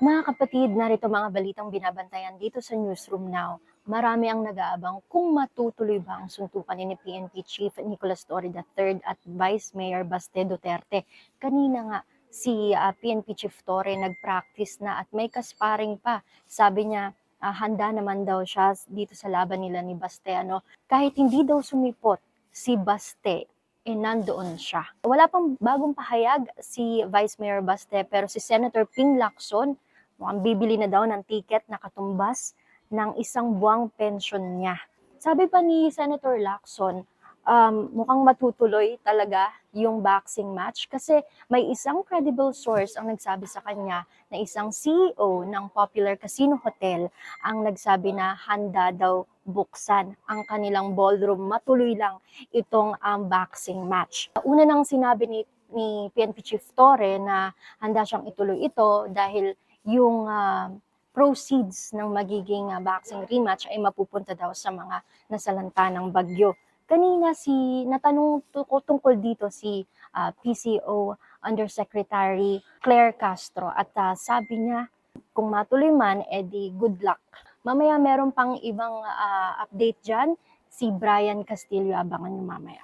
Mga kapatid, narito mga balitang binabantayan dito sa Newsroom Now. Marami ang nag-aabang kung matutuloy ba ang suntukan ni PNP Chief Nicolas Torre III at Vice Mayor Baste Duterte. Kanina nga, si ah, PNP Chief Torre nag-practice na at may kasparing pa. Sabi niya, ah, handa naman daw siya dito sa laban nila ni Baste. Ano? Kahit hindi daw sumipot si Baste, eh nandoon siya. Wala pang bagong pahayag si Vice Mayor Baste pero si Senator Ping Lacson mukhang bibili na daw ng ticket na katumbas ng isang buwang pensyon niya. Sabi pa ni Senator Lacson, um, mukhang matutuloy talaga yung boxing match kasi may isang credible source ang nagsabi sa kanya na isang CEO ng Popular Casino Hotel ang nagsabi na handa daw buksan ang kanilang ballroom. Matuloy lang itong um, boxing match. Una nang sinabi ni, ni PNP Chief Torre na handa siyang ituloy ito dahil yung ah, proceeds ng magiging ah, boxing rematch ay mapupunta daw sa mga nasalanta ng bagyo. Kanina si natanong ko tungkol dito si ah, PCO Undersecretary Claire Castro at ah, sabi niya kung matuloy man edi good luck. Mamaya meron pang ibang ah, update diyan si Brian Castillo abangan niyo mamaya.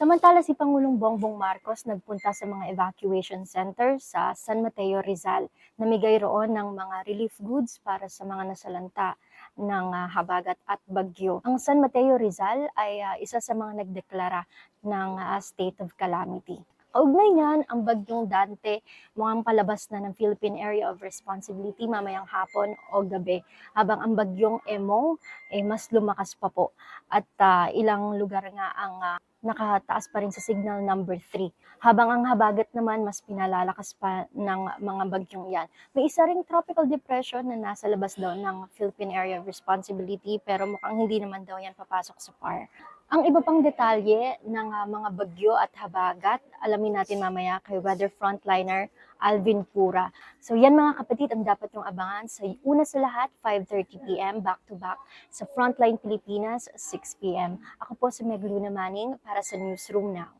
Samantala si Pangulong Bongbong Marcos nagpunta sa mga evacuation center sa San Mateo Rizal. Namigay roon ng mga relief goods para sa mga nasalanta ng ah, habagat at bagyo. Ang San Mateo Rizal ay ah, isa sa mga nagdeklara ng ah, state of calamity. Kaugnay niyan, ang bagyong Dante mukhang palabas na ng Philippine Area of Responsibility mamayang hapon o gabi. Habang ang bagyong Emong ay mas lumakas pa po. At ah, ilang lugar nga ang ah, nakataas pa rin sa signal number 3. Habang ang habagat naman mas pinalalakas pa ng mga bagyong yan. May isa ring tropical depression na nasa labas daw ng Philippine Area of Responsibility pero mukhang hindi naman daw yan papasok sa PAR. Ang iba pang detalye ng ah, mga bagyo at habagat, alamin natin mamaya kay weather frontliner Alvin Pura. So yan mga kapatid ang dapat yung abangan sa una sa lahat 5.30pm back to back sa Frontline Pilipinas 6pm. Ako po si Meg Luna Manning para sa Newsroom Now.